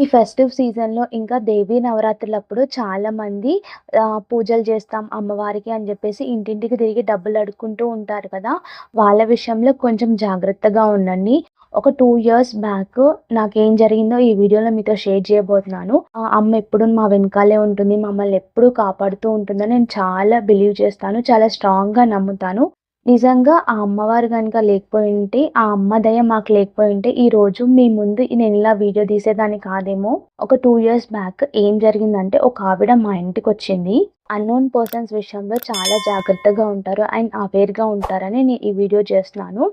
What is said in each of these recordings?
ఈ ఫెస్టివ్ సీజన్‌లో ఇంకా దేవీ నవరాత్రులప్పుడు చాలామంది పూజలు చేస్తాం అమ్మవారికి అని చెప్పేసి ఇంటింటికి తిరిగి డబ్బులు అడుక్కుంటూ ఉంటారు కదా! వాళ్ళ విషయంలో కొంచెం జాగ్రత్తగా ఉండండి. ఒక టూ ఇయర్స్ బ్యాక్ నాకేం జరిగిందో ఈ వీడియోలో మీతో షేర్ చేయబోతున్నాను. ఆ అమ్మ ఎప్పుడు మా వెనకాలే ఉంటుంది. మమ్మల్ని ఎప్పుడూ కాపాడుతూ ఉంటుందని నేను చాలా బిలీవ్ చేస్తాను. చాలా స్ట్రాంగ్‌గా నమ్ముతాను. నిజంగా ఆ అమ్మవారు కనుక లేకపోయి ఉంటే ఆ అమ్మ దయ మాకు లేకపోయుంటే ఈరోజు మీ ముందు నేను ఇలా వీడియో తీసేదాన్ని కాదేమో! ఒక టూ ఇయర్స్ బ్యాక్ ఏం జరిగిందంటే ఒక ఆవిడ మా ఇంటికి వచ్చింది అన్‌నోన్ పర్సన్స్ విషయంలో చాలా జాగ్రత్తగా ఉంటారు. అండ్ అవేర్‌గా ఉంటారని నేను ఈ వీడియో చేస్తున్నాను.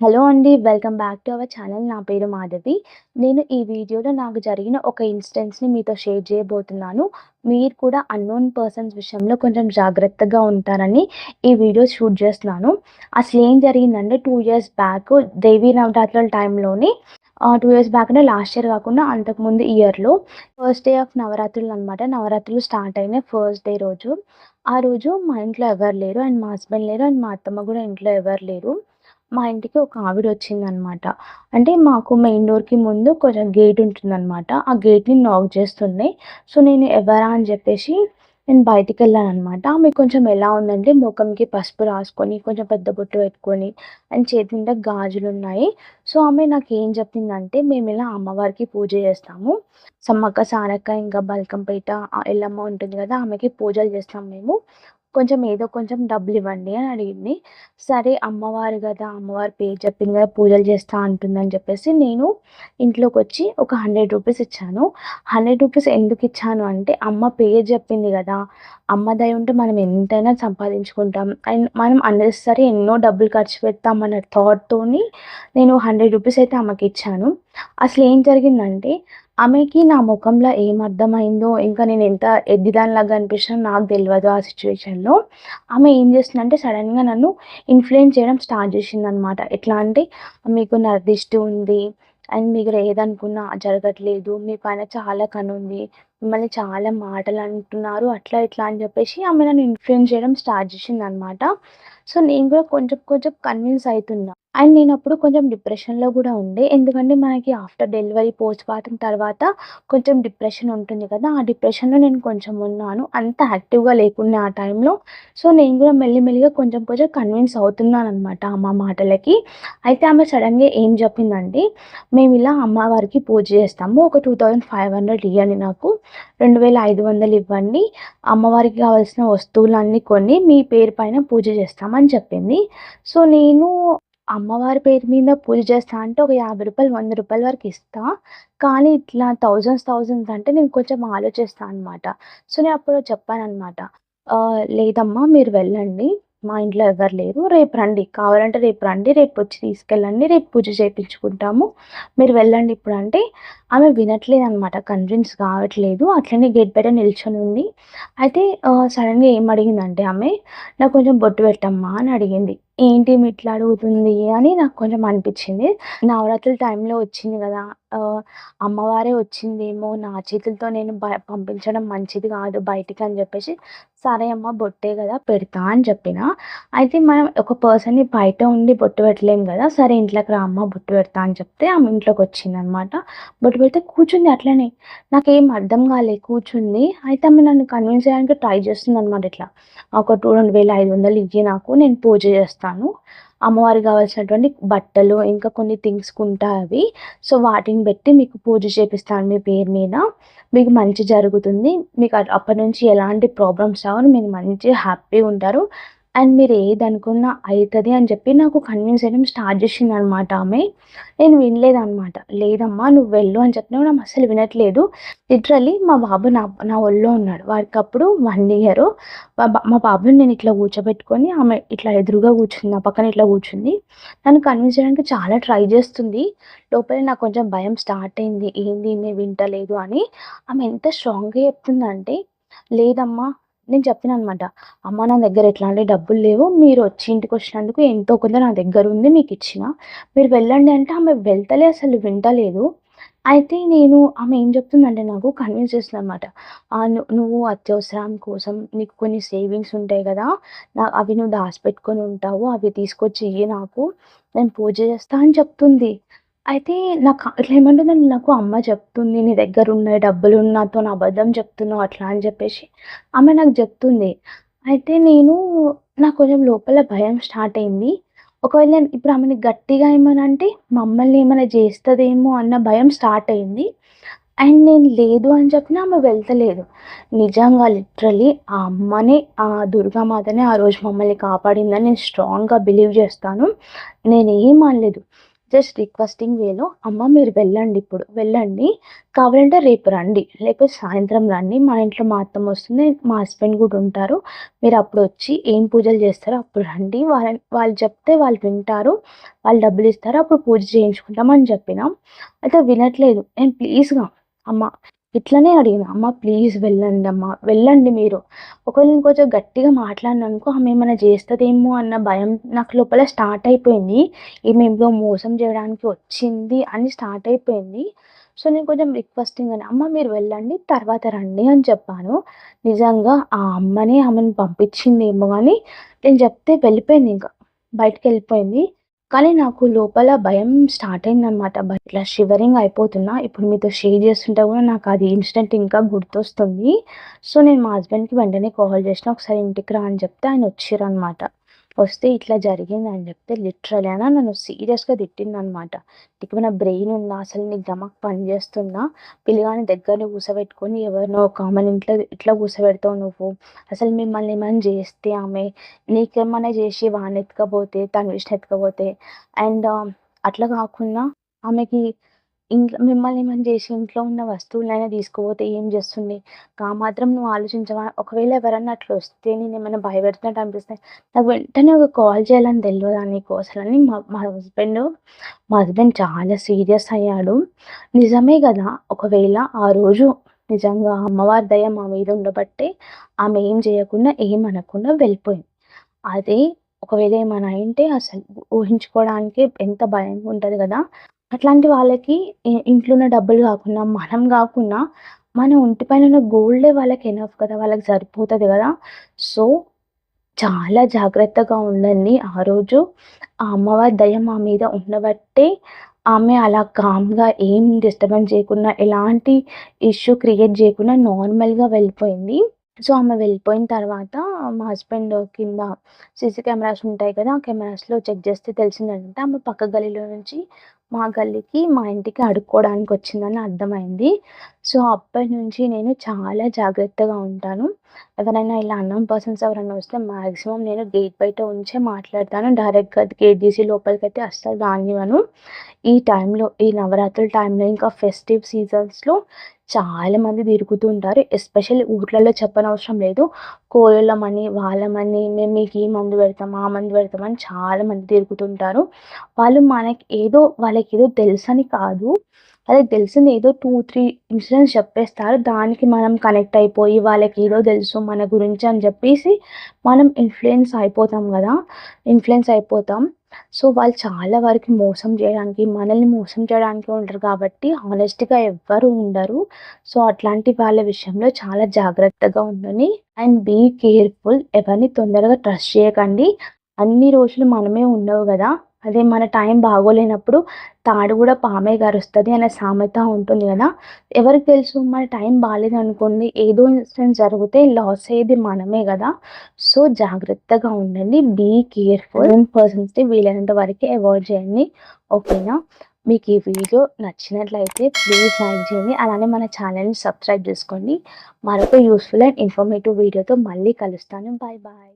హలో అండి. Welcome back to our channel. నా పేరు మాధవి. నేను ఈ వీడియోలో నాకు జరిగిన ఒక ఇన్సిడెంట్స్‌ని మీతో షేర్ చేయబోతున్నాను. మీరు కూడా అన్‌నోన్ పర్సన్స్ విషయంలో కొంచెం జాగ్రత్తగా ఉంటారని ఈ వీడియో షూట్ చేస్తున్నాను. అసలు ఏం జరిగిందంటే టూ ఇయర్స్ బ్యాక్ దేవీ నవరాత్రుల టైంలోనే టూ ఇయర్స్ బ్యాక్ అంటే లాస్ట్ ఇయర్ కాకుండా అంతకుముందు ఇయర్‌లో ఫస్ట్ డే ఆఫ్ నవరాత్రులు అనమాట నవరాత్రులు స్టార్ట్ అయినాయి ఫస్ట్ డే రోజు. ఆ రోజు మా ఇంట్లో ఎవరు లేరు. అండ్ మా హస్బెండ్ లేరు. అండ్ మా అత్తమ్మ కూడా ఇంట్లో ఎవరు లేరు. మా ఇంటికి ఒక ఆవిడ వచ్చిందనమాట అంటే మాకు మెయిన్ డోర్‌కి ముందు కొంచెం గేట్ ఉంటుందనమాట. ఆ గేట్‌ని నాక్ చేస్తుండే. సో, నేను ఎవరా అని చెప్పేసి నేను బయటికి వెళ్ళాను అనమాట ఆమె కొంచెం ఎలా ఉందంటే ముఖంకి పసుపు రాసుకొని, కొంచెం పెద్ద బొట్టు పెట్టుకొని అండ్ చేతి నిండా గాజులున్నాయి. సో, ఆమె నాకు ఏం చెప్పిందంటే ఇలా అమ్మవారికి పూజ చేస్తాము. సమ్మక్క సారక్క ఇంకా బల్కంపేట ఎల్లమ్మ ఉంటుంది కదా! ఆమెకి పూజలు చేస్తాం మేము. కొంచెం ఏదో కొంచెం డబ్బులు ఇవ్వండి అని అడిగింది. సరే అమ్మవారు కదా! అమ్మవారి పేరు చెప్పింది కదా! పూజలు చేస్తా అంటుందని చెప్పేసి నేను ఇంట్లోకి వచ్చి ఒక 100 రూపీస్ ఇచ్చాను. 100 రూపీస్ ఎందుకు ఇచ్చాను అంటే అమ్మ పేరు చెప్పింది కదా! అమ్మ దయ ఉంటే మనం ఎంతైనా సంపాదించుకుంటాం. అండ్ మనం అన్నెసరీ ఎన్నో డబ్బులు ఖర్చు పెడతాం అన్న థాట్‌తోని నేను 100 రూపీస్ అయితే అమ్మకి ఇచ్చాను అసలు ఏం జరిగిందంటే ఆమెకి నా ముఖంలో ఏం అర్థమైందో, ఇంకా నేను ఎంత ఎద్దిదానిలాగా కనిపించానో నాకు తెలియదు ఆ సిచ్యువేషన్లో ఆమె ఏం చేస్తుందంటే సడన్గా నన్ను ఇన్‌ఫ్లుయెన్స్ చేయడం స్టార్ట్ చేసింది అనమాట ఎట్లా అంటే మీకు నర్దిష్టి ఉంది. అండ్ మీరు ఏదనుకున్నా జరగట్లేదు. మీ పైన చాలా కనుంది. మిమ్మల్ని చాలా మాటలు అంటున్నారు. అట్లా ఇట్లా అని చెప్పేసి ఆమె నన్ను ఇన్‌ఫ్లుయెన్స్ చేయడం స్టార్ట్ చేసింది అనమాట సో, నేను కూడా కొంచెం కొంచెం కన్విన్స్ అవుతున్నా అండ్ నేను అప్పుడు కొంచెం డిప్రెషన్‌లో కూడా ఉండే. ఎందుకంటే మనకి ఆఫ్టర్ డెలివరీ, పోస్ట్ పోస్ట్‌పార్టమ్ తర్వాత కొంచెం డిప్రెషన్ ఉంటుంది కదా! ఆ డిప్రెషన్‌లో నేను కొంచెం ఉన్నాను. అంత యాక్టివ్‌గా లేకుండే ఆ టైంలో. సో, నేను కూడా మెల్లిమెల్లిగా కొంచెం కొంచెం కన్విన్స్ అవుతున్నాననమాట అమ్మ మాటలకి. అయితే ఆమె సడన్గా ఏం చెప్పిందంటే ఇలా అమ్మవారికి పూజ చేస్తాము. ఒక టూ థౌజండ్ ఫైవ్ హండ్రెడ్ ఇవ్వండి నాకు. 2500 ఇవ్వండి. అమ్మవారికి కావాల్సిన వస్తువులన్నీ కొన్ని మీ పేరు పైన పూజ చేస్తామని చెప్పింది. సో, నేను అమ్మవారి పేరు మీద పూజ చేస్తా అంటే ఒక యాభై రూపాయలు వంద రూపాయల వరకు ఇస్తా. కానీ ఇట్లా థౌజండ్స్ థౌజండ్స్ అంటే నేను కొంచెం ఆలోచిస్తా అనమాట. సో, నేను అప్పుడు చెప్పానమాట లేదమ్మా మీరు వెళ్ళండి. మా ఇంట్లో ఎవరు లేరు. రేపు రండి. కావాలంటే రేపు రండి. రేపు వచ్చి తీసుకెళ్ళండి. రేపు పూజ చేయించుకుంటాము మీరు వెళ్ళండి ఇప్పుడు అంటే ఆమె వినట్లేదనమాట. కన్విన్స్ కావట్లేదు. అట్లనే గేట్ బయట నిల్చొని ఉంది. అయితే సడన్గా ఏం అడిగిందంటే ఆమె నాకు కొంచెం బొట్టు పెట్టమ్మా అని అడిగింది. ఏంటి ఇట్లా అడుగుతుంది అని నాకు కొంచెం అనిపించింది. నవరాత్రుల టైంలో వచ్చింది కదా! అమ్మవారే వచ్చిందేమో నా చేతులతో నేను బ పంపించడం మంచిది కాదు బయటికి అని చెప్పేసి సరే అమ్మ బొట్టే కదా! పెడతా అని చెప్పిన. అయితే మనం ఒక పర్సన్‌ని బయట ఉండి బొట్టు పెట్టలేం కదా! సరే ఇంట్లోకి రా అమ్మ బొట్టు పెడతా అని చెప్తే ఆమె ఇంట్లోకి వచ్చింది అనమాట బొట్టు పెడితే కూర్చుంది అట్లనే. నాకేం అర్థం కాలే కూర్చుంది. అయితే ఆమె నన్ను కన్విన్స్ చేయడానికి ట్రై చేస్తుందనమాట ఇట్లా. ఒక 2500 ఇయ్యి నాకు నేను పూజ చేస్తాను. అమ్మవారికి కావాల్సినటువంటి బట్టలు ఇంకా కొన్ని థింగ్స్ ఉంటాయి సో, వాటిని పెట్టి మీకు పూజ చేపిస్తాను మీ పేరు మీద. మీకు మంచి జరుగుతుంది. మీకు అప్పటి నుంచి ఎలాంటి ప్రాబ్లమ్స్ రావు. మీరు మంచిగా హ్యాపీగా ఉంటారు. అండ్ మీరు ఏదనుకున్నా అవుతుంది అని చెప్పి నాకు కన్విన్స్ చేయడం స్టార్ట్ చేసింది అనమాట ఆమె. నేను వినలేదనమాట. లేదమ్మా నువ్వు వెళ్ళు అని చెప్పినా కూడా అసలు వినట్లేదు. లిటరల్లీ మా బాబు నా నా ఒళ్ళో ఉన్నాడు. వాడికప్పుడు 1 ఇయరు. మా మా బాబుని నేను ఇట్లా కూర్చోబెట్టుకొని ఆమె ఇట్లా ఎదురుగా కూర్చుంది. నా పక్కన ఇట్లా కూర్చుంది. నన్ను కన్విన్స్ చేయడానికి చాలా ట్రై చేస్తుంది. లోపలే నాకు కొంచెం భయం స్టార్ట్ అయింది. ఏంది వింటలేదు అని. ఆమె ఎంత స్ట్రాంగ్‌గా చెప్తుందంటే లేదమ్మా నేను చెప్పినాననమాట. అమ్మ నా దగ్గర ఎట్లాంటి డబ్బులు లేవు. మీరు వచ్చి ఇంటికి వచ్చినందుకు ఎంతో కొంత నా దగ్గర ఉంది మీకు ఇచ్చిన మీరు వెళ్ళండి అంటే ఆమె వెళ్తలే అసలు వింటలేదు. అయితే నేను ఆమె ఏం చెప్తుందంటే నాకు కన్విన్స్ చేస్తుంది అనమాట నువ్వు అత్యవసరం కోసం నీకు కొన్ని సేవింగ్స్ ఉంటాయి కదా నా అవి నువ్వు దాచిపెట్టుకొని ఉంటావు. అవి తీసుకొచ్చి ఇవి నాకు. నేను పూజ చేస్తా అని చెప్తుంది. అయితే నాకు ఇట్లా ఏమంటుందని నాకు అమ్మ చెప్తుంది. నీ దగ్గర ఉన్నాయి డబ్బులు నాతోని అబద్ధం చెప్తున్నావు అట్లా అని చెప్పేసి ఆమె నాకు చెప్తుంది. అయితే నేను నాకు కొంచెం లోపల భయం స్టార్ట్ అయింది. ఒకవేళ నేను ఇప్పుడు ఆమెని గట్టిగా ఏమనంటే అంటే మమ్మల్ని ఏమైనా చేస్తుందేమో అన్న భయం స్టార్ట్ అయింది. అండ్ నేను లేదు అని చెప్పిన ఆమె వెళ్తలేదు. నిజంగా లిటరలీ ఆ అమ్మనే ఆ దుర్గామాతనే ఆ రోజు మమ్మల్ని కాపాడిందని నేను స్ట్రాంగ్‌గా బిలీవ్ చేస్తాను. నేను ఏం అనలేదు. జస్ట్ రిక్వెస్టింగ్ వేలో అమ్మ మీరు వెళ్ళండి ఇప్పుడు. వెళ్ళండి. కావాలంటే రేపు రండి. లేకపోతే సాయంత్రం రండి. మా ఇంట్లో మా అత్తమ్మ వస్తుంది. మా హస్బెండ్ కూడా ఉంటారు. మీరు అప్పుడు వచ్చి ఏం పూజలు చేస్తారో అప్పుడు రండి. వాళ్ళని వాళ్ళు చెప్తే వాళ్ళు వింటారు. వాళ్ళు డబ్బులు ఇస్తారు. అప్పుడు పూజ చేయించుకుంటాం అని అయితే వినట్లేదు. నేను ప్లీజ్‌గా అమ్మ ఇట్లనే అడిగినా. అమ్మ ప్లీజ్ వెళ్ళండమ్మ. వెళ్ళండి మీరు. ఒకవేళ ఇంకొంచెం కొంచెం గట్టిగా మాట్లాడిననుకో ఆమె ఏమైనా చేస్తుందేమో అన్న భయం నాకు లోపల స్టార్ట్ అయిపోయింది. ఈమె ఏదో మోసం చేయడానికి వచ్చింది అని స్టార్ట్ అయిపోయింది. సో, నేను కొంచెం రిక్వెస్టింగ్ అని అమ్మ మీరు వెళ్ళండి. తర్వాత రండి అని చెప్పాను. నిజంగా ఆ అమ్మనే ఆమెను పంపించిందేమో కానీ నేను చెప్తే వెళ్ళిపోయింది ఇంకా బయటకు వెళ్ళిపోయింది కానీ నాకు లోపల భయం స్టార్ట్ అయిందనమాట. బట్ ఇట్లా షివరింగ్ అయిపోతున్నా. ఇప్పుడు మీతో షేర్ చేస్తుంటే కూడా నాకు అది ఇన్సిడెంట్ ఇంకా గుర్తొస్తుంది. సో, నేను మా హస్బెండ్‌కి వెంటనే కాల్ చేసినా. ఒకసారి ఇంటికి రా అని చెప్తే ఆయన వచ్చిర్రనమాట. వస్తే ఇట్లా జరిగింది అని చెప్తే లిటరల్ అయినా నన్ను సీరియస్‌గా తిట్టిందనమాట. నా బ్రెయిన్ ఉందా? అసలు నీకు దమాక్ పనిచేస్తుందా పిల్లగాని పిల్లగాడిని దగ్గరనే కూర్చోబెట్టుకొని ఎవరినో ఒక ఇంట్లో ఇట్లా కూర్చోబెడతావు నువ్వు. అసలు మిమ్మల్ని ఏమైనా చేస్తే ఆమె నీకేమైనా చేసి వాడిని ఎత్తుకపోతే, తను ఇష్టం ఎత్తుకపోతే అండ్ అట్లా కాకుండా ఆమెకి ఇంట్లో మిమ్మల్ని మనం చేసి ఇంట్లో ఉన్న వస్తువులైనా తీసుకుపోతే ఏం చేస్తుంది? ఆ మాత్రం నువ్వు ఆలోచించవా? ఒకవేళ ఎవరన్నా అట్లా వస్తే నేను ఏమైనా భయపెడుతున్నట్టు అనిపిస్తే నాకు వెంటనే ఒక కాల్ చేయాలని తెలియదా నీకు అని మా మా హస్బెండ్ మా హస్బెండ్ చాలా సీరియస్ అయ్యాడు. నిజమే కదా ఒకవేళ ఆ రోజు నిజంగా అమ్మవారి దయ మా మీద ఉండబట్టే ఆమె ఏం చేయకుండా, ఏం అనకుండా వెళ్ళిపోయింది. అదే ఒకవేళ ఏమైనా అయింటే అసలు ఊహించుకోవడానికి ఎంత భయంగా ఉంటుంది కదా అట్లాంటి వాళ్ళకి ఇంట్లో ఉన్న డబ్బులు కాకుండా, మనం కాకున్నా మన ఒంటి పైన ఉన్న గోల్డే వాళ్ళకి ఎనఫ్ కదా! వాళ్ళకి సరిపోతుంది కదా సో, చాలా జాగ్రత్తగా ఉండండి ఆ రోజు. ఆ అమ్మవారి దయ మా మీద ఉండబట్టే ఆమె అలా కామ్‌గా ఏం డిస్టర్బెన్స్ చేయకుండా, ఎలాంటి ఇష్యూ క్రియేట్ చేయకుండా నార్మల్‌గా వెళ్ళిపోయింది. సో, ఆమె వెళ్ళిపోయిన తర్వాత మా హస్బెండ్ కింద సీసీ కెమెరాస్ ఉంటాయి కదా! ఆ కెమెరాస్‌లో చెక్ చేస్తే తెలిసిందంటే ఆమె పక్క గల్లీలో నుంచి మా గల్లీకి, మా ఇంటికి అడుక్కోవడానికి వచ్చిందని అర్థమైంది. సో, అప్పటి నుంచి నేను చాలా జాగ్రత్తగా ఉంటాను. ఎవరైనా ఇలా అన్నోన్ పర్సన్స్ ఎవరైనా వస్తే మాక్సిమం నేను గేట్ బయట ఉంచే మాట్లాడతాను. డైరెక్ట్‌గా గేట్ తీసి లోపలికైతే అస్సలు రానివ్వను. ఈ టైంలో ఈ నవరాత్రుల టైంలో ఇంకా ఫెస్టివ్ సీజన్స్‌లో చాలామంది తిరుగుతూ ఉంటారు. ఎస్పెషల్లీ ఊర్లలో చెప్పనవసరం లేదు. కోళ్ళమని వాళ్ళమని మేము మీకు ఈ మందు పెడతాం, ఆ మందు పెడతాం అని చాలామంది తిరుగుతుంటారు. వాళ్ళు మనకి ఏదో వాళ్ళకి ఏదో తెలుసని కాదు. వాళ్ళకి తెలిసింది ఏదో 2, 3 ఇన్సిడెంట్స్ చెప్పేస్తారు. దానికి మనం కనెక్ట్ అయిపోయి వాళ్ళకి ఏదో తెలుసు మన గురించి అని చెప్పేసి మనం ఇన్‌ఫ్లుయెన్స్ అయిపోతాం కదా ఇన్‌ఫ్లుయెన్స్ అయిపోతాం. సో, వాళ్ళు చాలా వరకు మోసం చేయడానికి, మనల్ని మోసం చేయడానికి ఉంటారు కాబట్టి హానెస్ట్‌గా ఎవ్వరు ఉండరు. సో, అట్లాంటి వాళ్ళ విషయంలో చాలా జాగ్రత్తగా ఉండండి. And be careful. ఎవరిని తొందరగా ట్రస్ట్ చేయకండి. అన్ని రోజులు మనమే ఉండవు కదా అదే మన టైం బాగోలేనప్పుడు తాడు కూడా పామే కరుస్తది అనే సామెత ఉంటుంది గదా! ఎవరికి తెలుసు మన టైం బాలేదనుకోండి ఏదో ఇన్సిడెంట్ జరిగితే లాస్ అయ్యేది మనమే గదా! సో, జాగ్రత్తగా ఉండండి. Be careful. పర్సన్స్‌ని వీలైనంత వరకి అవాయిడ్ చేయండి. ఓకేనా? మీకు ఈ వీడియో నచ్చినట్లయితే ప్లీజ్ లైక్ చేయండి. అలానే మన ఛానల్‌ని సబ్స్క్రైబ్ చేసుకోండి. మరొక యూజ్‌ఫుల్ అండ్ ఇన్ఫర్మేటివ్ వీడియోతో మళ్ళీ కలుస్తాను. Bye bye.